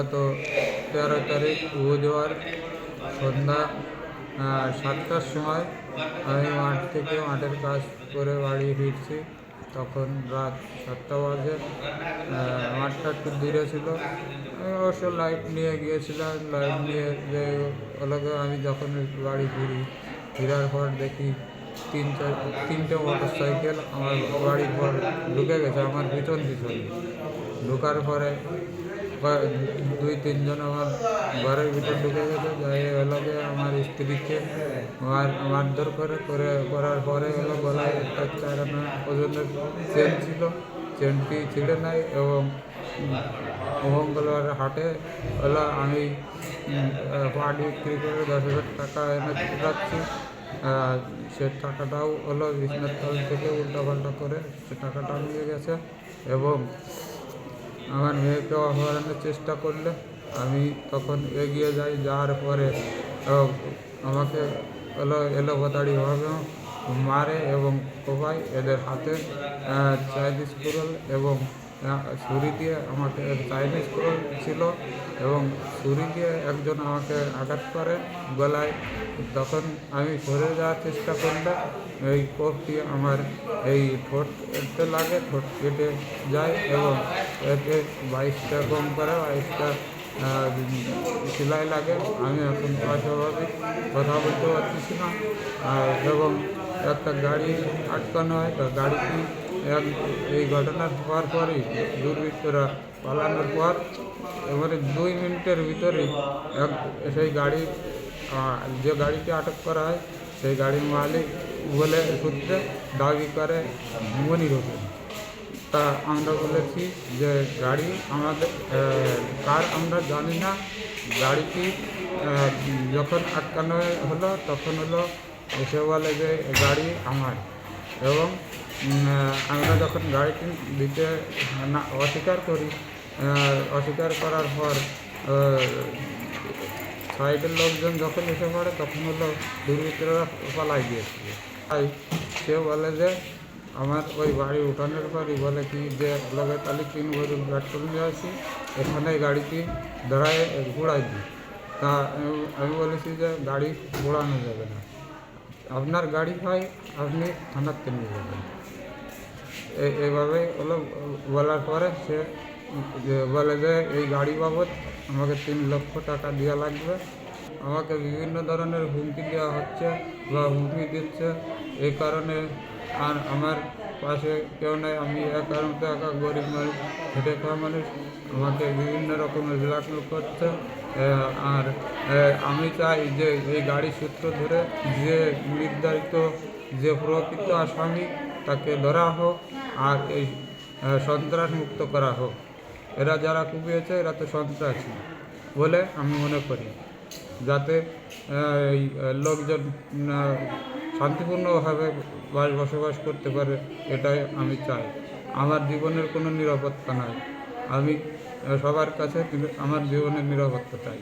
গত তেরো তারিখ বুধবার সন্ধ্যা সাতটার সময় আমি মাঠ থেকে মাঠের কাজ করে বাড়ি ফিরছি। তখন রাত সাতটা বাজে। মাঠটা একটু দূরে ছিল। আমি অবশ্য লাইট নিয়ে গিয়েছিলাম। লাইট নিয়ে যে ওগুলোকে আমি যখন বাড়ি ফিরি, ফেরার পর দেখি তিন চার, তিনটে মোটর সাইকেল আমার বাড়ির পর ঢুকে গেছে, আমার পিছন পিছন। ঢুকার পরে দুই তিনজন আমার ঘরের ভিতর ঢুকে গেছে, যাই এলাকে আমার স্ত্রীকে মার, মারধর করে করে, করার পরে হলো গলায় একটা চার আনা ওজনের চেন ছিল। চেনটি ছিঁড়ে নেয় এবং মঙ্গলবার হাটে হলো আমি পাট বিক্রি করে দশ হাজার টাকা এনে রাখছি সে টাকাটাও হলো তল থেকে উল্টাপাল্টা করে সে টাকাটা নিয়ে গেছে এবং আমার মেয়েকে অপহরণের চেষ্টা করলে আমি তখন এগিয়ে যাই যাওয়ার পরে আমাকে এলো এলো বাতাড়িভাবে মারে এবং কোপায় এদের হাতে চাইনিজ কুরল এবং ছুরি দিয়ে আমাকে চাইনিজ ছিল এবং ছুরি দিয়ে একজন আমাকে আঘাত করে গলায়। তখন আমি সরে যাওয়ার চেষ্টা করলে এই কোপটি আমার এই ঠোঁটতে লাগে, ঠোঁট কেটে যায় এবং এতে বাইশটা কম করে বাইশটা সেলাই লাগে। আমি এখন অস্বাভাবিক, কথা বলতে পারতেছি না। এবং একটা গাড়ি আটকানো হয়, তো গাড়িটি এক- এই ঘটনা হওয়ার পরেই দুর্বৃত্তরা পালানোর পর এবারে দুই মিনিটের ভিতরে এক সেই গাড়ি যে গাড়িটি আটক করা হয়, সেই গাড়ির মালিক বলে সূত্রে দাবি করে মনির হোসেন। তা আমরা বলেছি যে গাড়ি আমাদের কার আমরা জানি না। গাড়িটি যখন আটকানো হলো, তখন হলো এসে বলে যে গাড়ি আমার। এবং আমরা যখন গাড়িটি দিতে না, অস্বীকার করি অস্বীকার করার পর সাইডের লোকজন যখন এসে পড়ে, তখন হলো দুর্বৃত্তরা পালাই দিয়েছিল তাই সে বলে যে, আমার ওই বাড়ি উঠানোর পরই বলে কি যে লগে তালি তিন ভরি পেট্রোল নিয়ে আসি এখানে গাড়িটি দাঁড়ায় ঘোড়াই দিই তা আমি- বলেছি যে, গাড়ি ঘোরানো যাবে না। আপনার গাড়ি হয়, আপনি থানাতে নিয়ে যাবেন। এইভাবে হলো, বলার পরে সে বলে যে, এই গাড়ি বাবদ আমাকে তিন লক্ষ টাকা দেওয়া লাগবে। আমাকে বিভিন্ন ধরনের হুমকি দেওয়া হচ্ছে বা হুমকি দিচ্ছে। এই কারণে আর আমার পাশে কেউ নেই। আমি একার মতো একা গরিব মানুষ খেটে খাওয়া মানুষ। আমাকে বিভিন্ন রকমের ব্ল্যাকমেল করছে। আর আমি চাই যে এই গাড়ি সূত্র ধরে যে নির্ধারিত যে প্রকৃত আসামি তাকে ধরা হোক। আর এই সন্ত্রাস মুক্ত করা হোক। এরা যারা কুপিয়েছে, এরা তো সন্ত্রাসী বলে আমি মনে করি। যাতে এই লোকজন শান্তিপূর্ণভাবে বাস বসবাস করতে পারে, এটাই আমি চাই। আমার জীবনের কোনো নিরাপত্তা নাই। আমি সবার কাছে আমার জীবনের নিরাপত্তা চাই।